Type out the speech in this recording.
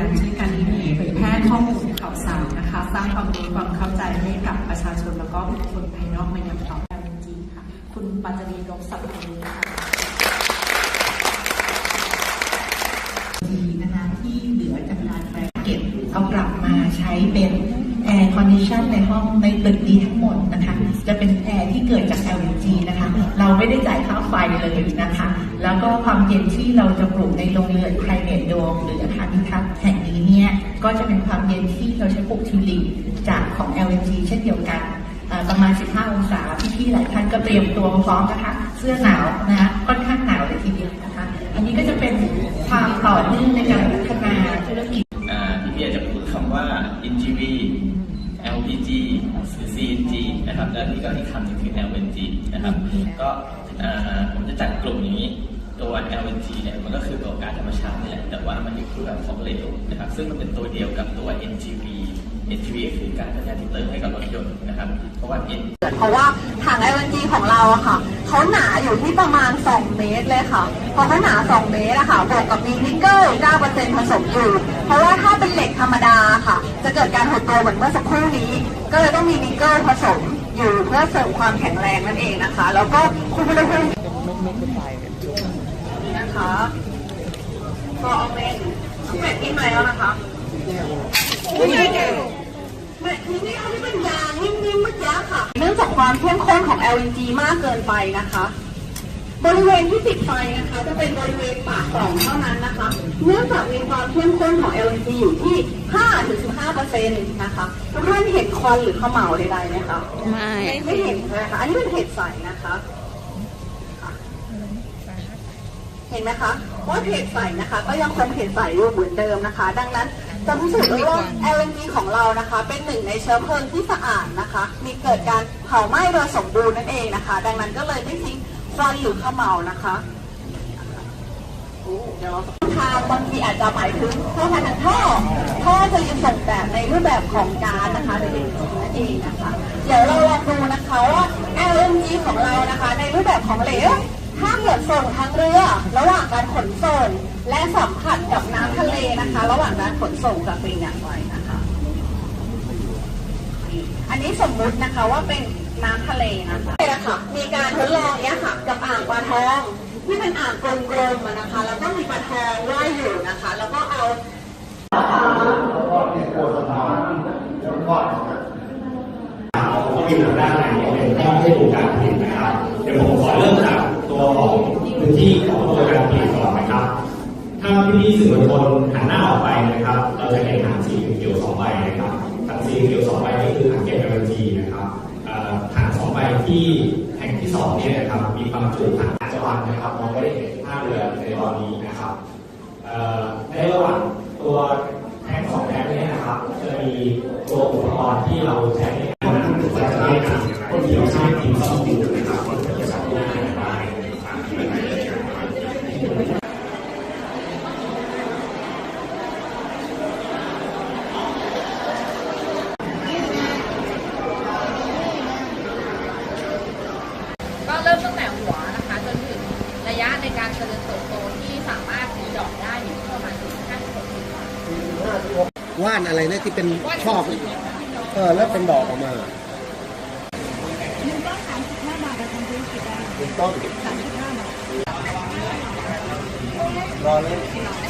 กันช่วยกันเผยแพร่ข้อมูลข่าวสารนะคะ สร้างความรู้ความเข้าใจให้กับประชาชนแล้วก็บุคคลภายนอกมาอย่างต่อเนื่องจริงค่ะ คุณปัจจรีรบสัพพีค่ะดีนะคะที่เหลือจากการแปลเก็บเอากลับมาใช้เป็นแอร์คอนดิชันในห้องในตึกนี้ทั้งหมดนะคะ จะเป็นแอร์ที่เกิดจาก LNG นะคะ เราไม่ได้จ่ายค่าไฟเลยนะคะ แล้วก็ความเย็นที่เราจะปลูกในโรงเรือน private dome หรืออาคารนิทัศ ก็จะเป็นความเย็นที่เราใช้ปลูกทิวลิปจากของ LNG เช่นเดียวกันประมาณ 15 องศาพี่ๆหลายท่านก็เตรียมตัวพร้อมนะคะเสื้อหนาวนะคะค่อนข้างหนาวเลยทีเดียวนะคะอันนี้ก็จะเป็นความต่อเนื่องในการพัฒนาธุรกิจพี่พี่อาจจะพูดคำว่า NGV LPG หรือ CNG นะครับ แล้วนี่ก็อีกคำหนึงคือ LNG นะครับ ก็ผมจะจัดกลุ่มอย่างนี้ ตัว LNG เนี่ยมันก็คือตัวก๊าซธรรมชาตินี่แหละแต่ว่ามันอยู่คือแบบของเหลวนะครับซึ่งมันเป็นตัวเดียวกับตัว NGV NGV คือการพัฒนาที่เติมให้กับรถยนต์นะครับเพราะว่า N เพราะว่าถัง LNG ของเราอะค่ะเขาหนาอยู่ที่ประมาณ 2 เมตรเลยค่ะพอเขาหนา 2 เมตรอะค่ะบวกกับมีนิกเกิล9%ผสมอยู่ เพราะว่าถ้าเป็นเหล็กธรรมดาค่ะ จะเกิดการหดตัวเหมือนเมื่อสักครู่นี้ ก็เลยต้องมีนิกเกิลผสมอยู่เพื่อเสริมความแข็งแรงนั่นเองนะคะ แล้วก็คุณอุณห ภูมินี่นะคะก็เอาเป็นเป็ดที่ไหนแล้วนะคะไม่ใช่เก่งไม่ทีนี้อันนี้เป็นยางนิ่มๆเมื่อกี้ค่ะ เนื่องจากความเข้มข้นของ LNG มากเกินไปนะคะ บริเวณที่ติดไฟนะคะ จะเป็นบริเวณปากกล่องเท่านั้นนะคะ เนื่องจากมีความเข้มข้นของ LNG อยู่ที่ 5-15เปอร์เซ็นต์นะคะทุกท่านเห็นควันหรือเขม่าวใดๆไหมคะ ไม่ ไม่เห็นเลยค่ะ อันนี้เป็นเห็ดใสนะคะค่ะ เห็นไหมคะว่าเห็ดใสนะคะ ก็ยังคงเห็ดใสอยู่เหมือนเดิมนะคะ ดังนั้นจะพิสูจน์ได้ว่า LNG ของเรานะคะ เป็นหนึ่งในเชื้อเพลิงที่สะอาดนะคะ มีเกิดการเผาไหม้โดยสมบูรณ์นั่นเองนะคะ ดังนั้นก็เลยไม่ทิ้งควันหรือเขม่าวนะคะโอ้เดี๋ยวเราทางบางทีอาจจะหมายถึงท่อผ่านทางท่อท่อจะยังส่งแบบในรูปแบบของก๊าซนะคะหรือ LNG นั่นเองนะคะ เดี๋ยวเราลองดูนะคะว่า LNG ของเรานะคะ ในรูปแบบของเหลว เกิดส่งทางเรือ ระหว่างการขนส่งและสัมผัสกับน้ำทะเลนะคะ ระหว่างการขนส่งกับเป็นอย่างไรนะคะ อันนี้สมมุตินะคะว่าเป็นน้ำทะเลนะคะนี่แหละค่ะมีการทดลองเนี้ยค่ะกับอ่างปลาทองที่เป็นอ่างกลมๆนะคะ แล้วก็มีปลาทองว่ายอยู่นะคะ แล้วก็ เอาก็มีทางด้านไหนเป็นห้องให้ดูการผลิตนะครับเดี๋ยวผมขอเริ่มจากตัวของพื้นที่ของตัวการผลิตก่อนนะครับ ถ้าพี่ๆสื่อมวลชนหันหน้าออกไปนะครับ เราจะเห็นถังสีเขียวสองใบนะครับถังสีเขียวสองใบนี่คือถังเก็บ LNG นะครับเอ่อถังสองใบที่แห่งที่สองเนี่ยนะครับมีความจุถังปัจจุบันนะครับมองไม่ได้เห็นท่าเรือในตอนนี้นะครับในระหว่างตัวแท็งสองแท็งนี้นะครับจะมีตัวอุปกรณ์ที่เราใช้ในการทำจะใช้ ก็เริ่มตั้งแต่หัวนะคะจนถึงระยะในการเจริญเติบโตที่สามารถมีดอกได้อยู่ที่ประมาณถึง56สิบวันว่านอะไรนะที่เป็นชอบเออแล้วเป็นดอกออกมาหนึ่งต้นสามสิบห้าบาททำธุร กิจ